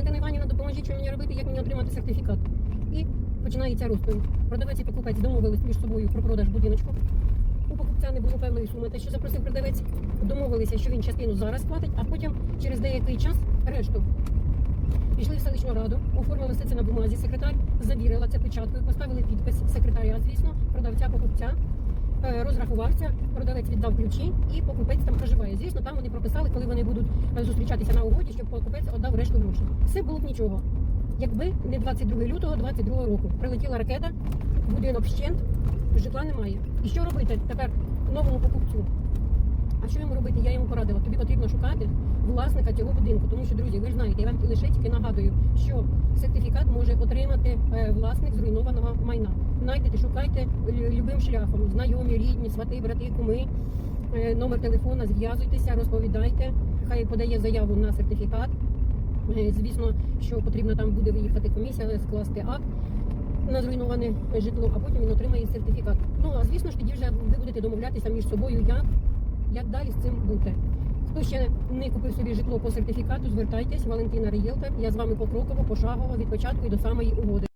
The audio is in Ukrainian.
Валентина Іванівна, допоможіть, що мені робити, як мені отримати сертифікат. І починається розповідь. Продавець і покупець домовились між собою про продаж будиночку. У покупця не було певної суми, те, що запросив продавець. Домовилися, що він частину зараз платить, а потім через деякий час решту. Пішли в селищну раду, оформили все це на бумазі. Секретар завірила це печаткою, поставили підпис секретаря, звісно, продавця, покупця. Е, Розрахувався, продавець віддав ключі і покупець там проживає. Звісно, там вони прописали, коли вони будуть е, зустрічатися на угоді, щоб покупець віддав решту грошей. Все було б нічого. Якби не 22 лютого 22 року прилетіла ракета, будинок вщент, житла немає. І що робити тепер новому покупцю? А що йому робити? Я йому порадила. Тобі потрібно шукати власника цього будинку. Тому що, друзі, ви ж знаєте, я вам лише тільки нагадую, що сертифікат може отримати е, власник зруйнованого майна. Найдете, шукайте любим шляхом. Знайомі, рідні, свати, брати, куми. Е, Номер телефона, зв'язуйтеся, розповідайте. Хай подає заяву на сертифікат. Е, Звісно, що потрібно там буде виїхати комісія, скласти акт на зруйноване житло, а потім він отримає сертифікат. Ну а звісно ж, тоді вже ви будете домовлятися між собою, як, як далі з цим бути. Хто ще не купив собі житло по сертифікату, звертайтесь, Валентина Рієлтер. Я з вами покроково, пошагово від початку і до самої угоди.